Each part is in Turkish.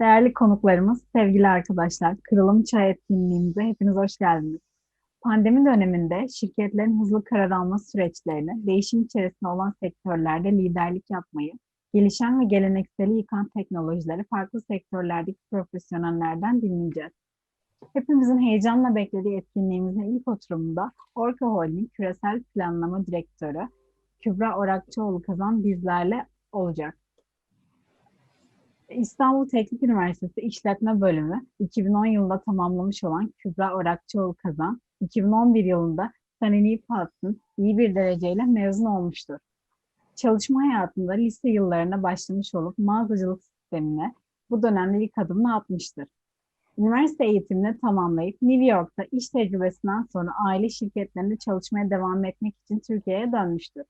Değerli konuklarımız, sevgili arkadaşlar, Kırılım Çay etkinliğimize hepiniz hoş geldiniz. Pandemi döneminde şirketlerin hızlı karar alma süreçlerini, değişim içerisinde olan sektörlerde liderlik yapmayı, gelişen ve gelenekseli yıkan teknolojileri farklı sektörlerdeki profesyonellerden dinleyeceğiz. Hepimizin heyecanla beklediği etkinliğimizin ilk oturumunda Orka Holding Küresel Planlama Direktörü Kübra Orakçıoğlu Kazan bizlerle olacak. İstanbul Teknik Üniversitesi İşletme Bölümü 2010 yılında tamamlamış olan Kübra Orakçıoğlu Kazan, 2011 yılında Sanini Pats'ın iyi bir dereceyle mezun olmuştur. Çalışma hayatında lise yıllarına başlamış olup mağazacılık sistemine bu dönemde ilk adımını atmıştır. Üniversite eğitimini tamamlayıp New York'ta iş tecrübesinden sonra aile şirketlerinde çalışmaya devam etmek için Türkiye'ye dönmüştür.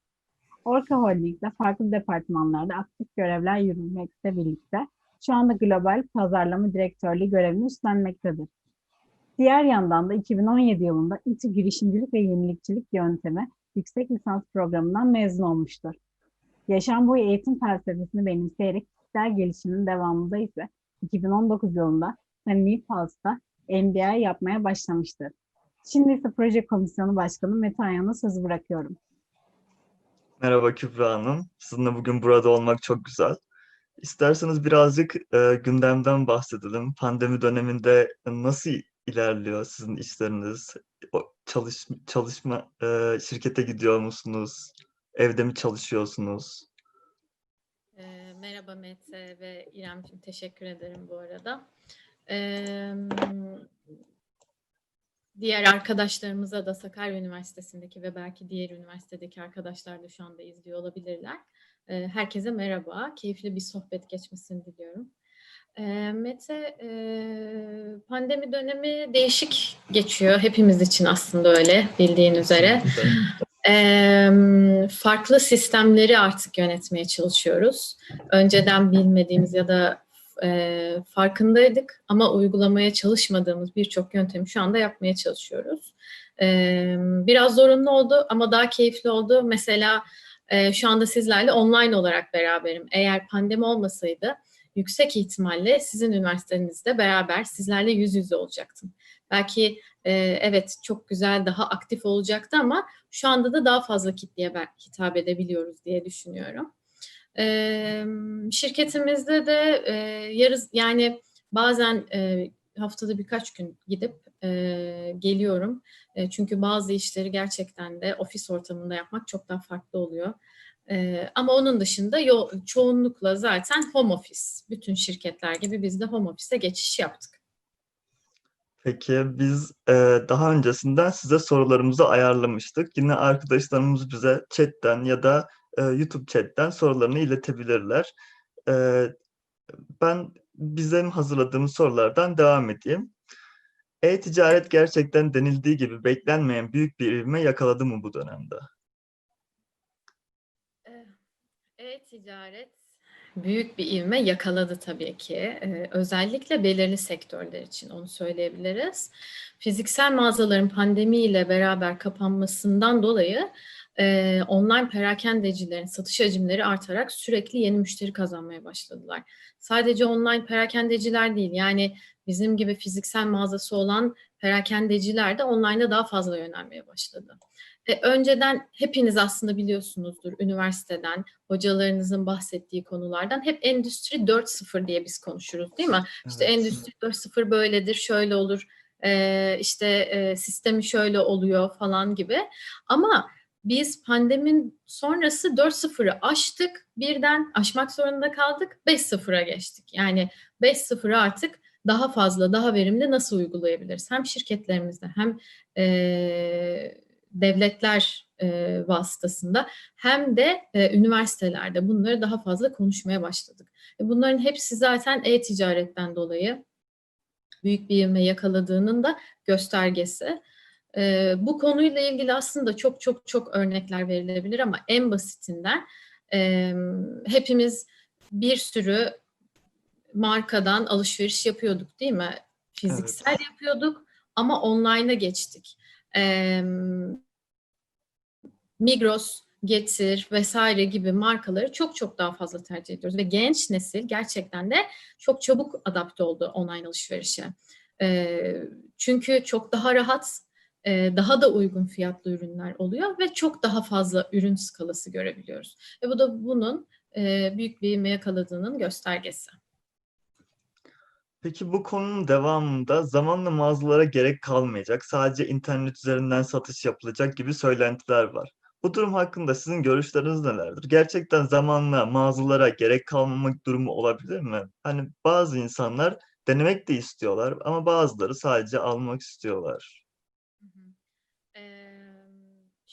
Orka Holding'de farklı departmanlarda aktif görevler yürütmekle birlikte şu anda global pazarlama direktörlüğü görevini üstlenmektedir. Diğer yandan da 2017 yılında İTÜ Girişimcilik ve Yenilikçilik Yöntemi yüksek lisans programından mezun olmuştur. Yaşam boyu eğitim felsefesini benimseyerek kişisel gelişimin devamında ise 2019 yılında Samimi Pulse'da MBA yapmaya başlamıştır. Şimdi ise proje komisyonu başkanı Mete Ayan'a sözü bırakıyorum. Merhaba Kübra Hanım. Sizinle bugün burada olmak çok güzel. İsterseniz birazcık e, gündemden bahsedelim. Pandemi döneminde nasıl ilerliyor sizin işleriniz? O çalış, çalışma e, şirkete gidiyor musunuz? Evde mi çalışıyorsunuz? E, merhaba Mete ve İremciğim teşekkür ederim bu arada. E, diğer arkadaşlarımıza da Sakarya Üniversitesi'ndeki ve belki diğer üniversitedeki arkadaşlar da şu anda izliyor olabilirler. E, herkese merhaba. Keyifli bir sohbet geçmesini diliyorum. E, Mete, e, pandemi dönemi değişik geçiyor. Hepimiz için aslında öyle bildiğin üzere. E, farklı sistemleri artık yönetmeye çalışıyoruz. Önceden bilmediğimiz ya da e, farkındaydık ama uygulamaya çalışmadığımız birçok yöntemi şu anda yapmaya çalışıyoruz. E, biraz zorunlu oldu ama daha keyifli oldu. Mesela e, şu anda sizlerle online olarak beraberim. Eğer pandemi olmasaydı yüksek ihtimalle sizin üniversitenizde beraber sizlerle yüz yüze olacaktım. Belki e, evet çok güzel, daha aktif olacaktı ama şu anda da daha fazla kitleye hitap edebiliyoruz diye düşünüyorum. E, şirketimizde de e, yarız yani bazen e, haftada birkaç gün gidip e, geliyorum. E, çünkü bazı işleri gerçekten de ofis ortamında yapmak çok daha farklı oluyor. E, ama onun dışında yo, çoğunlukla zaten home office. Bütün şirketler gibi biz de home office'e geçiş yaptık. Peki biz e, daha öncesinden size sorularımızı ayarlamıştık. Yine arkadaşlarımız bize chatten ya da e, YouTube chatten sorularını iletebilirler. E, ben bizim hazırladığımız sorulardan devam edeyim. E-ticaret gerçekten denildiği gibi beklenmeyen büyük bir ivme yakaladı mı bu dönemde? E-ticaret büyük bir ivme yakaladı tabii ki. Özellikle belirli sektörler için onu söyleyebiliriz. Fiziksel mağazaların pandemiyle beraber kapanmasından dolayı e, online perakendecilerin satış hacimleri artarak sürekli yeni müşteri kazanmaya başladılar. Sadece online perakendeciler değil yani bizim gibi fiziksel mağazası olan perakendeciler de online'a daha fazla yönelmeye başladı. E, önceden hepiniz aslında biliyorsunuzdur üniversiteden, hocalarınızın bahsettiği konulardan hep Endüstri 4.0 diye biz konuşuruz değil mi? Evet. İşte Endüstri 4.0 böyledir, şöyle olur, e, işte e, sistemi şöyle oluyor falan gibi. Ama biz pandemin sonrası 4.0'ı aştık, birden aşmak zorunda kaldık, 5.0'a geçtik. Yani 5.0'ı artık daha fazla, daha verimli nasıl uygulayabiliriz? Hem şirketlerimizde hem e, devletler e, vasıtasında hem de e, üniversitelerde bunları daha fazla konuşmaya başladık. E, bunların hepsi zaten e-ticaretten dolayı büyük bir ivme yakaladığının da göstergesi. E, bu konuyla ilgili aslında çok çok çok örnekler verilebilir ama en basitinden e, hepimiz bir sürü markadan alışveriş yapıyorduk değil mi? Fiziksel evet. yapıyorduk ama online'a geçtik. E, Migros Getir vesaire gibi markaları çok çok daha fazla tercih ediyoruz ve genç nesil gerçekten de çok çabuk adapte oldu online alışverişe. Ee, çünkü çok daha rahat, e, daha da uygun fiyatlı ürünler oluyor ve çok daha fazla ürün skalası görebiliyoruz. Ve bu da bunun e, büyük bir ivme yakaladığının göstergesi. Peki bu konunun devamında zamanla mağazalara gerek kalmayacak, sadece internet üzerinden satış yapılacak gibi söylentiler var. Bu durum hakkında sizin görüşleriniz nelerdir? Gerçekten zamanla mağazalara gerek kalmamak durumu olabilir mi? Hani bazı insanlar denemek de istiyorlar ama bazıları sadece almak istiyorlar.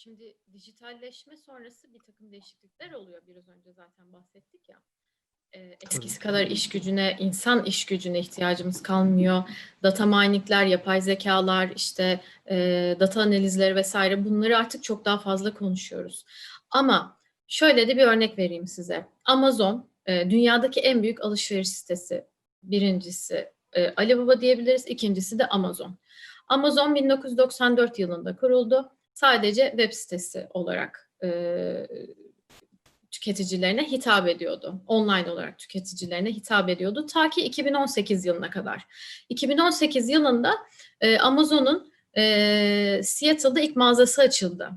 Şimdi dijitalleşme sonrası bir takım değişiklikler oluyor. Biraz önce zaten bahsettik ya. Eee, Eskisi kadar iş gücüne, insan iş gücüne ihtiyacımız kalmıyor. Data miningler, yapay zekalar, işte eee, data analizleri vesaire bunları artık çok daha fazla konuşuyoruz. Ama şöyle de bir örnek vereyim size. Amazon eee, dünyadaki en büyük alışveriş sitesi. Birincisi eee, Alibaba diyebiliriz, ikincisi de Amazon. Amazon 1994 yılında kuruldu. Sadece web sitesi olarak e, tüketicilerine hitap ediyordu. Online olarak tüketicilerine hitap ediyordu. Ta ki 2018 yılına kadar. 2018 yılında e, Amazon'un e, Seattle'da ilk mağazası açıldı.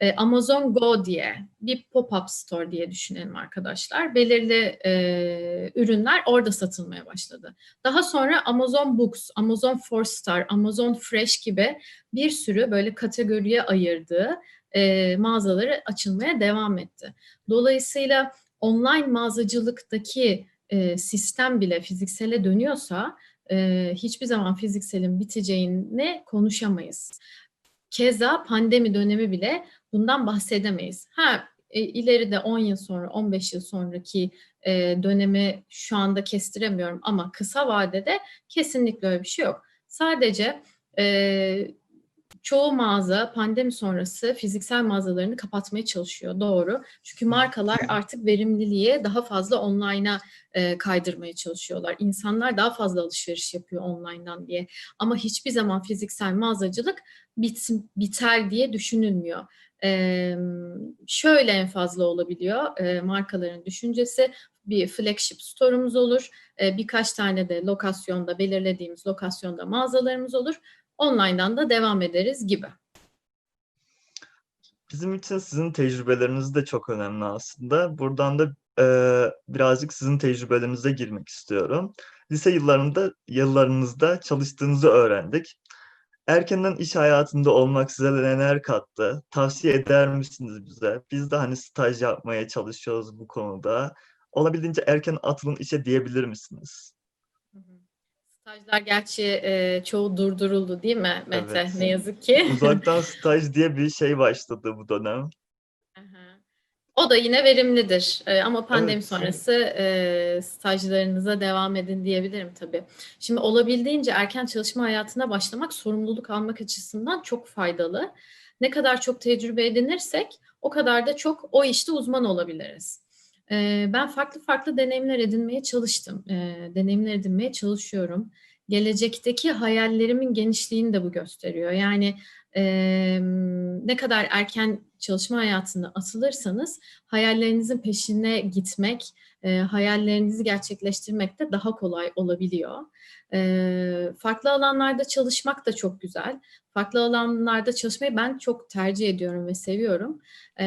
E, Amazon Go diye bir pop-up store diye düşünelim arkadaşlar. Belirli e, ürünler orada satılmaya başladı. Daha sonra Amazon Books, Amazon Four Star, Amazon Fresh gibi bir sürü böyle kategoriye ayırdığı e, mağazaları açılmaya devam etti. Dolayısıyla online mağazacılıktaki e, sistem bile fiziksele dönüyorsa e, hiçbir zaman fizikselin biteceğini konuşamayız. Keza pandemi dönemi bile bundan bahsedemeyiz. Ha e, ileride 10 yıl sonra, 15 yıl sonraki e, dönemi şu anda kestiremiyorum ama kısa vadede kesinlikle öyle bir şey yok. Sadece e, çoğu mağaza pandemi sonrası fiziksel mağazalarını kapatmaya çalışıyor. Doğru. Çünkü markalar artık verimliliğe daha fazla online'a e, kaydırmaya çalışıyorlar. İnsanlar daha fazla alışveriş yapıyor online'dan diye. Ama hiçbir zaman fiziksel mağazacılık bit, biter diye düşünülmüyor. Ee, şöyle en fazla olabiliyor e, markaların düşüncesi bir flagship store'umuz olur. E, birkaç tane de lokasyonda belirlediğimiz lokasyonda mağazalarımız olur. Online'dan da devam ederiz gibi. Bizim için sizin tecrübeleriniz de çok önemli aslında. Buradan da e, birazcık sizin tecrübelerinize girmek istiyorum. Lise yıllarında yıllarınızda çalıştığınızı öğrendik. Erkenden iş hayatında olmak size neler kattı? Tavsiye eder misiniz bize? Biz de hani staj yapmaya çalışıyoruz bu konuda. Olabildiğince erken atılın işe diyebilir misiniz? Stajlar gerçi e, çoğu durduruldu değil mi Mete? Evet. Ne yazık ki. Uzaktan staj diye bir şey başladı bu dönem. O da yine verimlidir Ee, ama pandemi Evet. sonrası e, stajlarınıza devam edin diyebilirim tabii. Şimdi olabildiğince erken çalışma hayatına başlamak sorumluluk almak açısından çok faydalı. Ne kadar çok tecrübe edinirsek o kadar da çok o işte uzman olabiliriz. Ee, ben farklı farklı deneyimler edinmeye çalıştım. Ee, deneyimler edinmeye çalışıyorum. Gelecekteki hayallerimin genişliğini de bu gösteriyor. Yani e, ne kadar erken çalışma hayatına atılırsanız hayallerinizin peşine gitmek, e, hayallerinizi gerçekleştirmek de daha kolay olabiliyor. E, farklı alanlarda çalışmak da çok güzel. Farklı alanlarda çalışmayı ben çok tercih ediyorum ve seviyorum. E,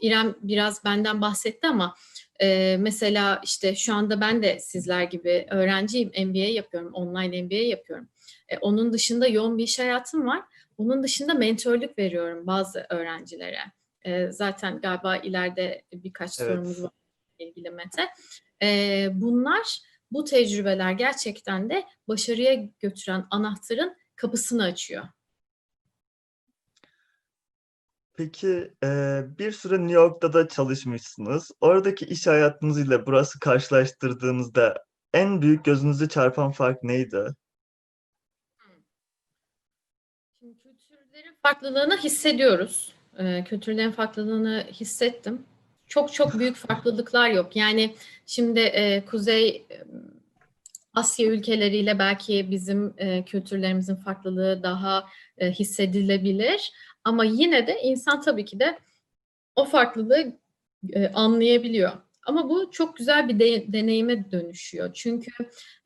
İrem biraz benden bahsetti ama e, mesela işte şu anda ben de sizler gibi öğrenciyim, MBA yapıyorum, online MBA yapıyorum. E, onun dışında yoğun bir iş hayatım var. Bunun dışında mentorluk veriyorum bazı öğrencilere. E, zaten galiba ileride birkaç Evet. sorumuz var ilgili Mete. E, bunlar, bu tecrübeler gerçekten de başarıya götüren anahtarın kapısını açıyor. Peki e, bir süre New York'ta da çalışmışsınız. Oradaki iş hayatınız ile burası karşılaştırdığınızda en büyük gözünüzü çarpan fark neydi? Şimdi kültürlerin farklılığını hissediyoruz. Ee, kültürlerin farklılığını hissettim. Çok çok büyük farklılıklar yok. Yani şimdi e, Kuzey e, Asya ülkeleriyle belki bizim e, kültürlerimizin farklılığı daha e, hissedilebilir. Ama yine de insan tabii ki de o farklılığı e, anlayabiliyor. Ama bu çok güzel bir de- deneyime dönüşüyor. Çünkü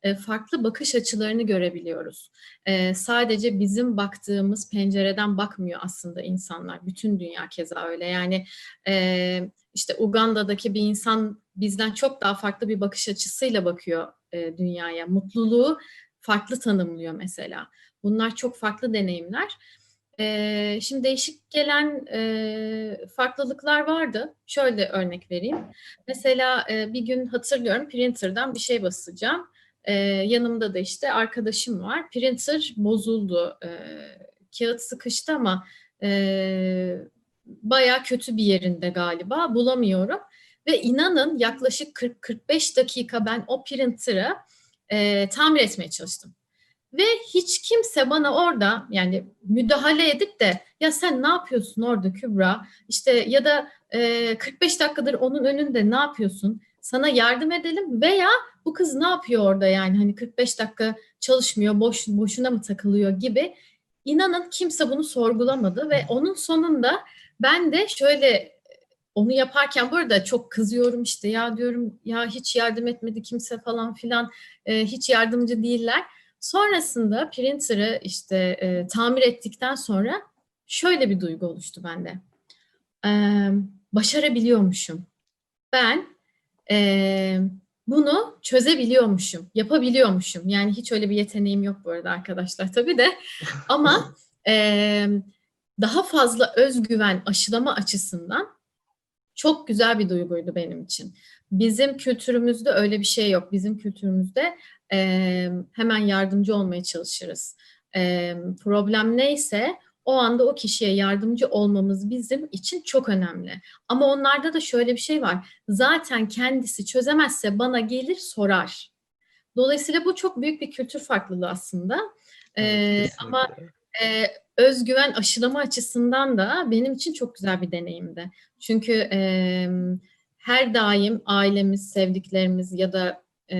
e, farklı bakış açılarını görebiliyoruz. E, sadece bizim baktığımız pencereden bakmıyor aslında insanlar. Bütün dünya keza öyle. Yani e, işte Uganda'daki bir insan bizden çok daha farklı bir bakış açısıyla bakıyor e, dünyaya. Mutluluğu farklı tanımlıyor mesela. Bunlar çok farklı deneyimler. Şimdi değişik gelen farklılıklar vardı. Şöyle örnek vereyim. Mesela bir gün hatırlıyorum printer'dan bir şey basacağım. Yanımda da işte arkadaşım var. Printer bozuldu. Kağıt sıkıştı ama baya kötü bir yerinde galiba. Bulamıyorum. Ve inanın yaklaşık 40-45 dakika ben o printer'ı tamir etmeye çalıştım. Ve hiç kimse bana orada yani müdahale edip de ya sen ne yapıyorsun orada Kübra? İşte ya da e, 45 dakikadır onun önünde ne yapıyorsun? Sana yardım edelim. Veya bu kız ne yapıyor orada yani? Hani 45 dakika çalışmıyor boş boşuna mı takılıyor? gibi. İnanın kimse bunu sorgulamadı ve onun sonunda ben de şöyle onu yaparken bu arada çok kızıyorum işte ya diyorum ya hiç yardım etmedi kimse falan filan e, hiç yardımcı değiller. Sonrasında printer'ı işte e, tamir ettikten sonra şöyle bir duygu oluştu bende. E, başarabiliyormuşum. Ben e, bunu çözebiliyormuşum, yapabiliyormuşum. Yani hiç öyle bir yeteneğim yok bu arada arkadaşlar tabii de. Ama e, daha fazla özgüven aşılama açısından çok güzel bir duyguydu benim için. Bizim kültürümüzde öyle bir şey yok. Bizim kültürümüzde e, hemen yardımcı olmaya çalışırız. E, problem neyse o anda o kişiye yardımcı olmamız bizim için çok önemli. Ama onlarda da şöyle bir şey var. Zaten kendisi çözemezse bana gelir sorar. Dolayısıyla bu çok büyük bir kültür farklılığı aslında. Evet, ama e, özgüven aşılama açısından da benim için çok güzel bir deneyimdi. Çünkü e, her daim ailemiz, sevdiklerimiz ya da e,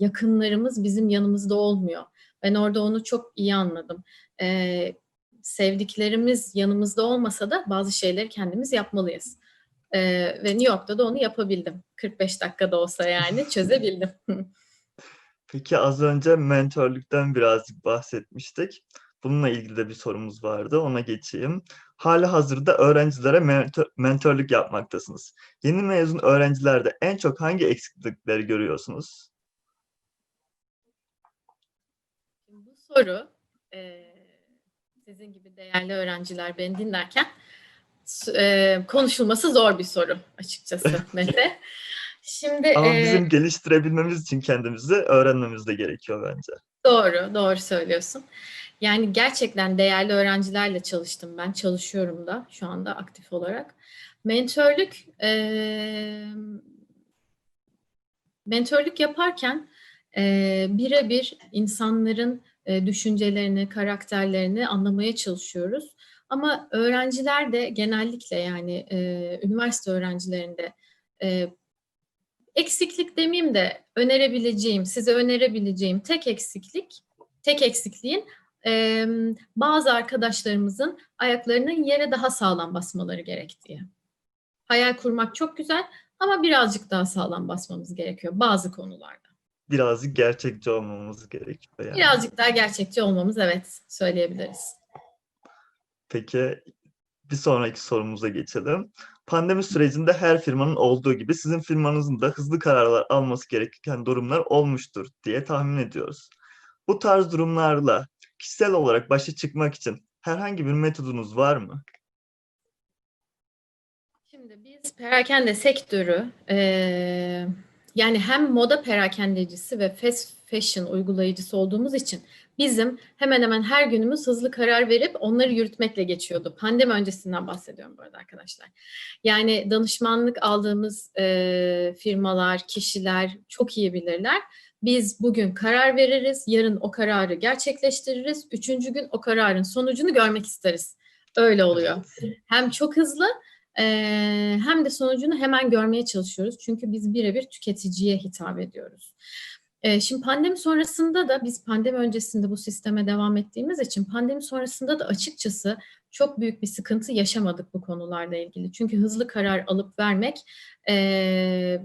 yakınlarımız bizim yanımızda olmuyor. Ben orada onu çok iyi anladım. E, sevdiklerimiz yanımızda olmasa da bazı şeyleri kendimiz yapmalıyız. E, ve New York'ta da onu yapabildim. 45 dakikada olsa yani çözebildim. Peki az önce mentörlükten birazcık bahsetmiştik. Bununla ilgili de bir sorumuz vardı. Ona geçeyim. Hali hazırda öğrencilere mentör, mentörlük yapmaktasınız. Yeni mezun öğrencilerde en çok hangi eksiklikleri görüyorsunuz? Bu soru e, sizin gibi değerli öğrenciler beni dinlerken e, konuşulması zor bir soru açıkçası Mete. Şimdi Ama e, bizim geliştirebilmemiz için kendimizi öğrenmemiz de gerekiyor bence. Doğru, doğru söylüyorsun. Yani gerçekten değerli öğrencilerle çalıştım ben, çalışıyorum da şu anda aktif olarak. Mentörlük, eee mentörlük yaparken eee birebir insanların eee, düşüncelerini, karakterlerini anlamaya çalışıyoruz. Ama öğrenciler de genellikle yani eee, üniversite öğrencilerinde eee, eksiklik demeyeyim de önerebileceğim, size önerebileceğim tek eksiklik, tek eksikliğin e, bazı arkadaşlarımızın ayaklarının yere daha sağlam basmaları gerektiği. Hayal kurmak çok güzel ama birazcık daha sağlam basmamız gerekiyor bazı konularda. Birazcık gerçekçi olmamız gerekiyor yani. Birazcık daha gerçekçi olmamız evet söyleyebiliriz. Peki bir sonraki sorumuza geçelim. Pandemi sürecinde her firmanın olduğu gibi sizin firmanızın da hızlı kararlar alması gereken durumlar olmuştur diye tahmin ediyoruz. Bu tarz durumlarla kişisel olarak başa çıkmak için herhangi bir metodunuz var mı? Şimdi biz perakende sektörü eee, yani hem moda perakendecisi ve fast fashion uygulayıcısı olduğumuz için bizim hemen hemen her günümüz hızlı karar verip onları yürütmekle geçiyordu. Pandemi öncesinden bahsediyorum bu arada arkadaşlar. Yani danışmanlık aldığımız eee, firmalar, kişiler çok iyi bilirler. Biz bugün karar veririz, yarın o kararı gerçekleştiririz, üçüncü gün o kararın sonucunu görmek isteriz. Öyle oluyor hem çok hızlı hem de sonucunu hemen görmeye çalışıyoruz. Çünkü biz birebir tüketiciye hitap ediyoruz. Şimdi pandemi sonrasında da biz pandemi öncesinde bu sisteme devam ettiğimiz için pandemi sonrasında da açıkçası çok büyük bir sıkıntı yaşamadık bu konularla ilgili. Çünkü hızlı karar alıp vermek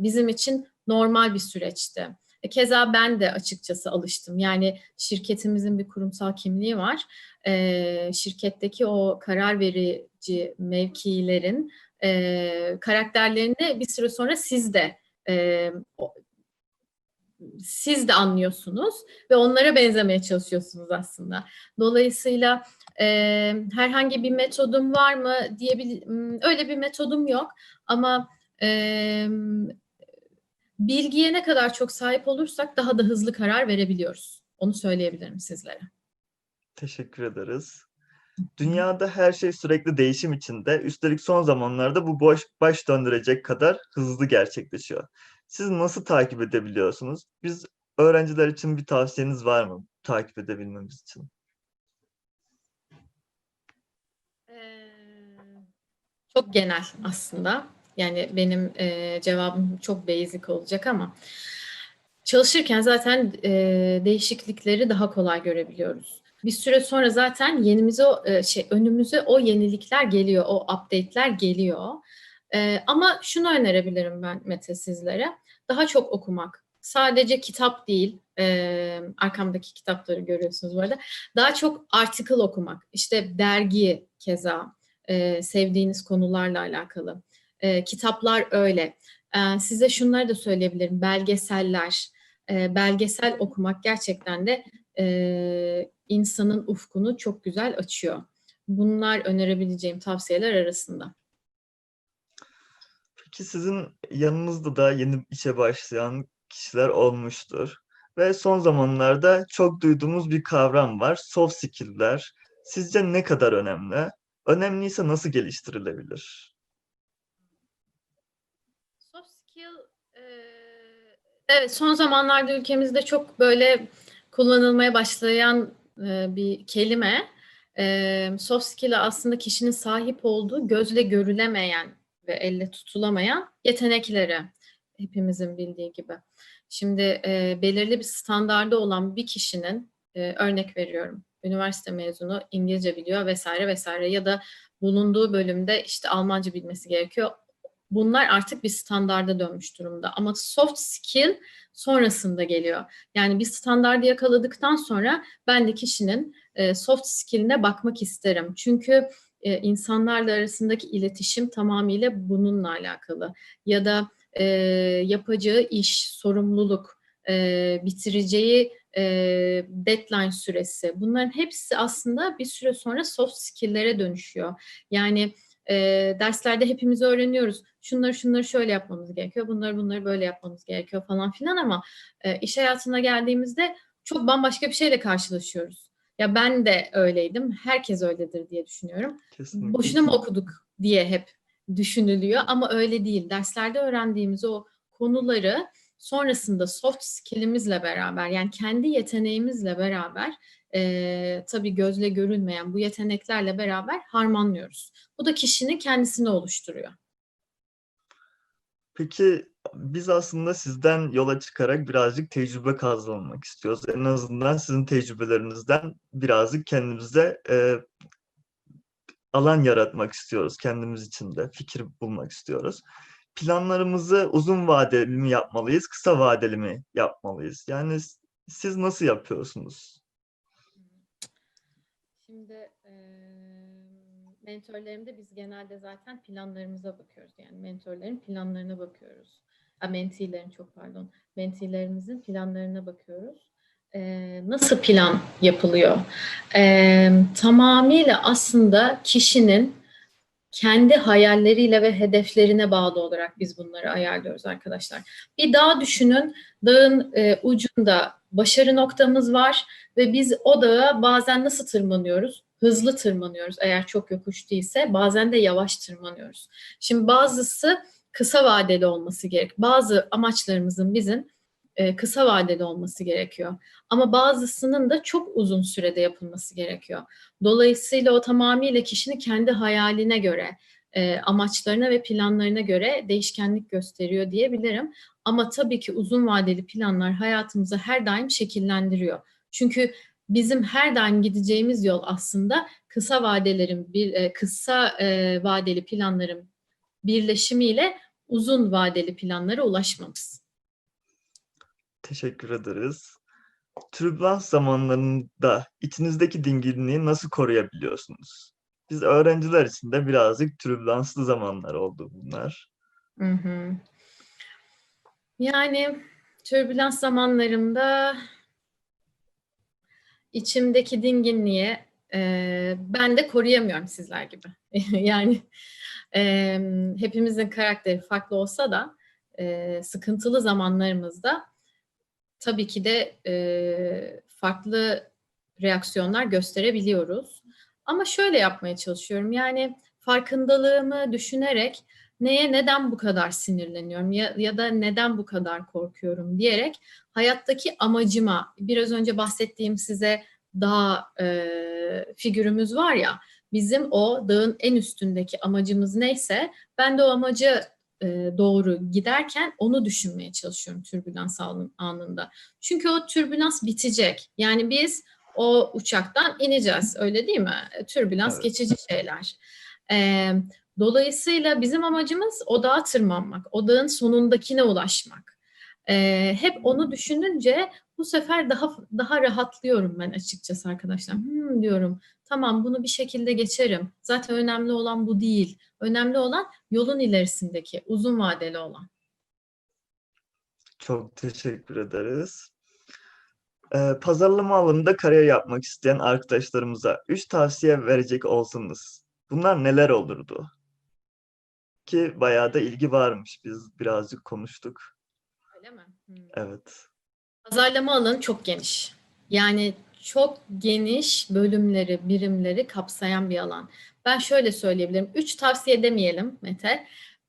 bizim için normal bir süreçti. E, Keza ben de açıkçası alıştım. Yani şirketimizin bir kurumsal kimliği var. Eee, şirketteki o karar verici mevkilerin eee, karakterlerini bir süre sonra siz de eee, o- siz de anlıyorsunuz ve onlara benzemeye çalışıyorsunuz aslında. Dolayısıyla e, herhangi bir metodum var mı diyebil m, öyle bir metodum yok ama e, bilgiye ne kadar çok sahip olursak daha da hızlı karar verebiliyoruz. Onu söyleyebilirim sizlere. Teşekkür ederiz. Dünyada her şey sürekli değişim içinde. Üstelik son zamanlarda bu boş baş döndürecek kadar hızlı gerçekleşiyor. Siz nasıl takip edebiliyorsunuz? Biz öğrenciler için bir tavsiyeniz var mı takip edebilmemiz için? Ee, Çok genel aslında. Yani benim e, cevabım çok basic olacak ama çalışırken zaten e, değişiklikleri daha kolay görebiliyoruz. Bir süre sonra zaten yenimize e, şey önümüze o yenilikler geliyor, o update'ler geliyor. E, ama şunu önerebilirim ben Mete sizlere. Daha çok okumak. Sadece kitap değil, e, arkamdaki kitapları görüyorsunuz bu arada. Daha çok article okumak, işte dergi keza e, sevdiğiniz konularla alakalı. E, kitaplar öyle. E, size şunları da söyleyebilirim. Belgeseller, e, belgesel okumak gerçekten de e, insanın ufkunu çok güzel açıyor. Bunlar önerebileceğim tavsiyeler arasında. Peki sizin yanınızda da yeni işe başlayan kişiler olmuştur. Ve son zamanlarda çok duyduğumuz bir kavram var. Soft skill'ler. Sizce ne kadar önemli? Önemliyse nasıl geliştirilebilir? Soft skill, e, evet son zamanlarda ülkemizde çok böyle kullanılmaya başlayan e, bir kelime. E, soft skill aslında kişinin sahip olduğu gözle görülemeyen ve elle tutulamayan yetenekleri hepimizin bildiği gibi. Şimdi e, belirli bir standarda olan bir kişinin örnek veriyorum üniversite mezunu İngilizce biliyor vesaire vesaire ya da bulunduğu bölümde işte Almanca bilmesi gerekiyor bunlar artık bir standarda dönmüş durumda. Ama soft skill sonrasında geliyor. Yani bir standardı yakaladıktan sonra ben de kişinin e, soft skill'ine bakmak isterim. Çünkü e, insanlarla arasındaki iletişim tamamıyla bununla alakalı. Ya da e, yapacağı iş, sorumluluk, bitireceği deadline süresi. Bunların hepsi aslında bir süre sonra soft skill'lere dönüşüyor. Yani e, derslerde hepimiz öğreniyoruz. Şunları şunları şöyle yapmamız gerekiyor. Bunları bunları böyle yapmamız gerekiyor falan filan ama e, iş hayatına geldiğimizde çok bambaşka bir şeyle karşılaşıyoruz. Ya ben de öyleydim. Herkes öyledir diye düşünüyorum. Kesinlikle. Boşuna mı okuduk diye hep düşünülüyor ama öyle değil. Derslerde öğrendiğimiz o konuları sonrasında soft skill'imizle beraber yani kendi yeteneğimizle beraber e, tabii gözle görülmeyen bu yeteneklerle beraber harmanlıyoruz. Bu da kişinin kendisini oluşturuyor. Peki biz aslında sizden yola çıkarak birazcık tecrübe kazanmak istiyoruz. En azından sizin tecrübelerinizden birazcık kendimize e, alan yaratmak istiyoruz kendimiz için de fikir bulmak istiyoruz. Planlarımızı uzun vadeli mi yapmalıyız, kısa vadeli mi yapmalıyız? Yani siz nasıl yapıyorsunuz? Şimdi e, mentörlerimde biz genelde zaten planlarımıza bakıyoruz. Yani mentörlerin planlarına bakıyoruz. Ha, mentilerin çok pardon. Mentilerimizin planlarına bakıyoruz. E, nasıl plan yapılıyor? E, tamamıyla aslında kişinin kendi hayalleriyle ve hedeflerine bağlı olarak biz bunları ayarlıyoruz arkadaşlar. Bir dağ düşünün. Dağın e, ucunda başarı noktamız var ve biz o dağa bazen nasıl tırmanıyoruz? Hızlı tırmanıyoruz eğer çok yokuş değilse. Bazen de yavaş tırmanıyoruz. Şimdi bazısı kısa vadeli olması gerek. Bazı amaçlarımızın bizim e, kısa vadeli olması gerekiyor. Ama bazısının da çok uzun sürede yapılması gerekiyor. Dolayısıyla o tamamıyla kişinin kendi hayaline göre, e, amaçlarına ve planlarına göre değişkenlik gösteriyor diyebilirim. Ama tabii ki uzun vadeli planlar hayatımızı her daim şekillendiriyor. Çünkü bizim her daim gideceğimiz yol aslında kısa vadelerin bir e, kısa vadeli planların birleşimiyle uzun vadeli planlara ulaşmamız. Teşekkür ederiz. Türbülans zamanlarında içinizdeki dinginliği nasıl koruyabiliyorsunuz? Biz öğrenciler için de birazcık türbülanslı zamanlar oldu bunlar. Hı hı. Yani türbülans zamanlarımda içimdeki dinginliği e, ben de koruyamıyorum sizler gibi. yani e, hepimizin karakteri farklı olsa da e, sıkıntılı zamanlarımızda tabii ki de e, farklı reaksiyonlar gösterebiliyoruz. Ama şöyle yapmaya çalışıyorum. Yani farkındalığımı düşünerek neye neden bu kadar sinirleniyorum ya, ya da neden bu kadar korkuyorum diyerek hayattaki amacıma biraz önce bahsettiğim size dağ e, figürümüz var ya bizim o dağın en üstündeki amacımız neyse ben de o amacı e, doğru giderken onu düşünmeye çalışıyorum türbülans anı- anında. Çünkü o türbülans bitecek. Yani biz o uçaktan ineceğiz öyle değil mi? Türbülans Evet. geçici şeyler. Dolayısıyla bizim amacımız o dağa tırmanmak, o dağın sonundakine ulaşmak. Hep onu düşününce bu sefer daha daha rahatlıyorum ben açıkçası arkadaşlar. Hmm, diyorum tamam bunu bir şekilde geçerim. Zaten önemli olan bu değil. Önemli olan yolun ilerisindeki uzun vadeli olan. Çok teşekkür ederiz. Ee, pazarlama alanında kariyer yapmak isteyen arkadaşlarımıza üç tavsiye verecek olsanız bunlar neler olurdu? Ki bayağı da ilgi varmış. Biz birazcık konuştuk. Öyle mi? Hmm. Evet. Pazarlama alanı çok geniş. Yani çok geniş bölümleri, birimleri kapsayan bir alan. Ben şöyle söyleyebilirim. Üç tavsiye demeyelim Mete.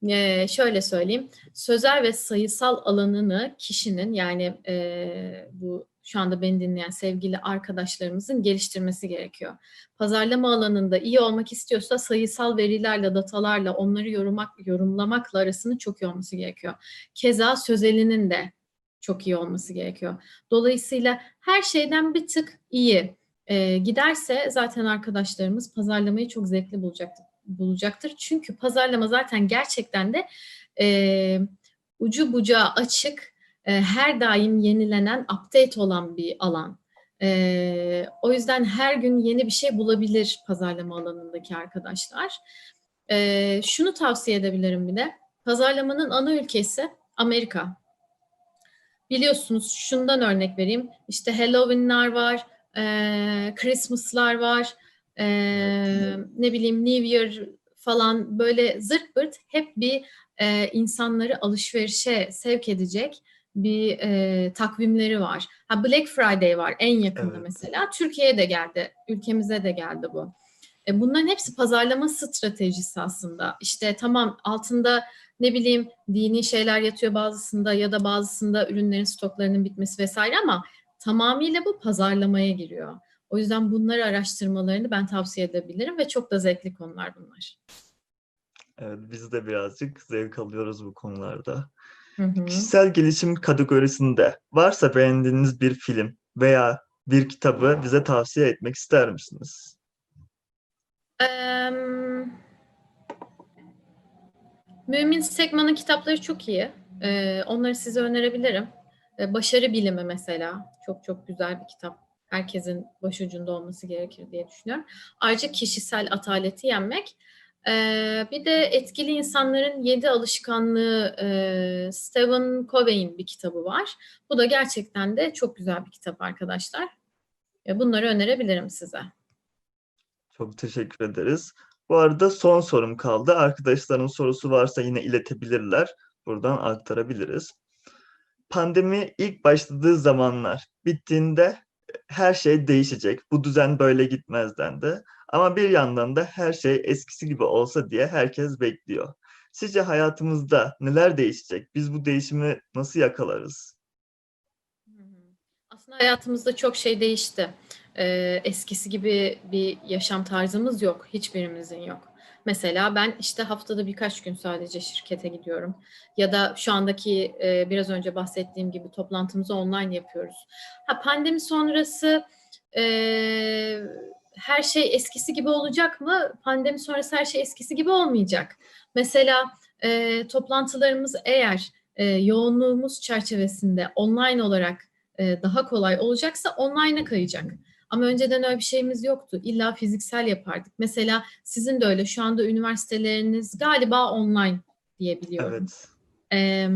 Ee, şöyle söyleyeyim. Sözel ve sayısal alanını kişinin yani e, bu şu anda beni dinleyen sevgili arkadaşlarımızın geliştirmesi gerekiyor. Pazarlama alanında iyi olmak istiyorsa sayısal verilerle, datalarla onları yorumlamak, yorumlamakla arasının çok iyi olması gerekiyor. Keza sözelinin de çok iyi olması gerekiyor. Dolayısıyla her şeyden bir tık iyi e, giderse zaten arkadaşlarımız pazarlamayı çok zevkli bulacaktır. bulacaktır. Çünkü pazarlama zaten gerçekten de e, ucu bucağı açık, e, her daim yenilenen, update olan bir alan. E, o yüzden her gün yeni bir şey bulabilir pazarlama alanındaki arkadaşlar. E, şunu tavsiye edebilirim bir de. Pazarlamanın ana ülkesi Amerika biliyorsunuz şundan örnek vereyim. İşte Halloween'lar var, Christmas'lar var, ne bileyim New Year falan böyle zırt pırt hep bir insanları alışverişe sevk edecek bir e, takvimleri var. Ha, Black Friday var en yakında Evet. mesela. Türkiye'ye de geldi, ülkemize de geldi bu. E, bunların hepsi pazarlama stratejisi aslında. İşte tamam altında ne bileyim dini şeyler yatıyor bazısında ya da bazısında ürünlerin stoklarının bitmesi vesaire ama tamamıyla bu pazarlamaya giriyor. O yüzden bunları araştırmalarını ben tavsiye edebilirim ve çok da zevkli konular bunlar. Evet, biz de birazcık zevk alıyoruz bu konularda. Hı hı. Kişisel gelişim kategorisinde varsa beğendiğiniz bir film veya bir kitabı bize tavsiye etmek ister misiniz? Eee, Mümin Sekman'ın kitapları çok iyi. Eee, onları size önerebilirim. Eee, Başarı Bilimi mesela. Çok çok güzel bir kitap. Herkesin başucunda olması gerekir diye düşünüyorum. Ayrıca Kişisel Ataleti Yenmek. Bir de Etkili İnsanların Yedi Alışkanlığı Stephen Covey'in bir kitabı var. Bu da gerçekten de çok güzel bir kitap arkadaşlar. Bunları önerebilirim size. Çok teşekkür ederiz. Bu arada son sorum kaldı. Arkadaşların sorusu varsa yine iletebilirler. Buradan aktarabiliriz. Pandemi ilk başladığı zamanlar bittiğinde her şey değişecek. Bu düzen böyle gitmez dendi. Ama bir yandan da her şey eskisi gibi olsa diye herkes bekliyor. Sizce hayatımızda neler değişecek? Biz bu değişimi nasıl yakalarız? Aslında hayatımızda çok şey değişti. Ee, eskisi gibi bir yaşam tarzımız yok. Hiçbirimizin yok. Mesela ben işte haftada birkaç gün sadece şirkete gidiyorum. Ya da şu andaki e, biraz önce bahsettiğim gibi toplantımızı online yapıyoruz. Ha, pandemi sonrası e, her şey eskisi gibi olacak mı? Pandemi sonrası her şey eskisi gibi olmayacak. Mesela e, toplantılarımız eğer e, yoğunluğumuz çerçevesinde online olarak e, daha kolay olacaksa online'a kayacak. Ama önceden öyle bir şeyimiz yoktu. İlla fiziksel yapardık. Mesela sizin de öyle. Şu anda üniversiteleriniz galiba online diyebiliyorum. Evet. Eee,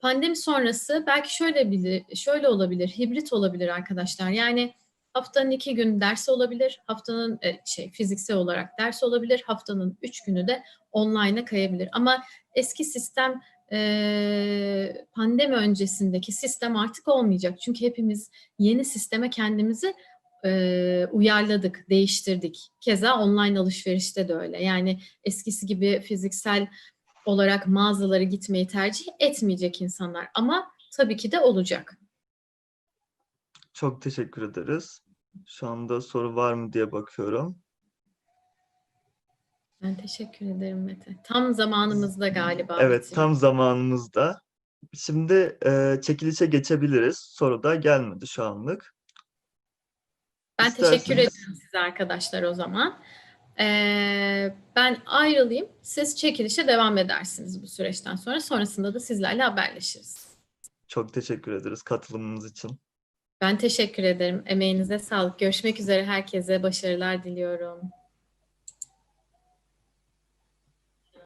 pandemi sonrası belki şöyle bilir, şöyle olabilir, hibrit olabilir arkadaşlar. Yani haftanın iki gün ders olabilir, haftanın e, şey fiziksel olarak ders olabilir, haftanın üç günü de online'a kayabilir. Ama eski sistem eee, pandemi öncesindeki sistem artık olmayacak. Çünkü hepimiz yeni sisteme kendimizi eee, uyarladık, değiştirdik. Keza online alışverişte de öyle. Yani eskisi gibi fiziksel olarak mağazalara gitmeyi tercih etmeyecek insanlar ama tabii ki de olacak. Çok teşekkür ederiz. Şu anda soru var mı diye bakıyorum. Ben teşekkür ederim Mete. Tam zamanımızda galiba. Evet, bitiyor. tam zamanımızda. Şimdi e, çekilişe geçebiliriz. Soru da gelmedi şu anlık. Ben İsterseniz- teşekkür ediyorum size arkadaşlar o zaman. Ee, ben ayrılayım. Siz çekilişe devam edersiniz bu süreçten sonra. Sonrasında da sizlerle haberleşiriz. Çok teşekkür ederiz katılımınız için. Ben teşekkür ederim. Emeğinize sağlık. Görüşmek üzere herkese. Başarılar diliyorum.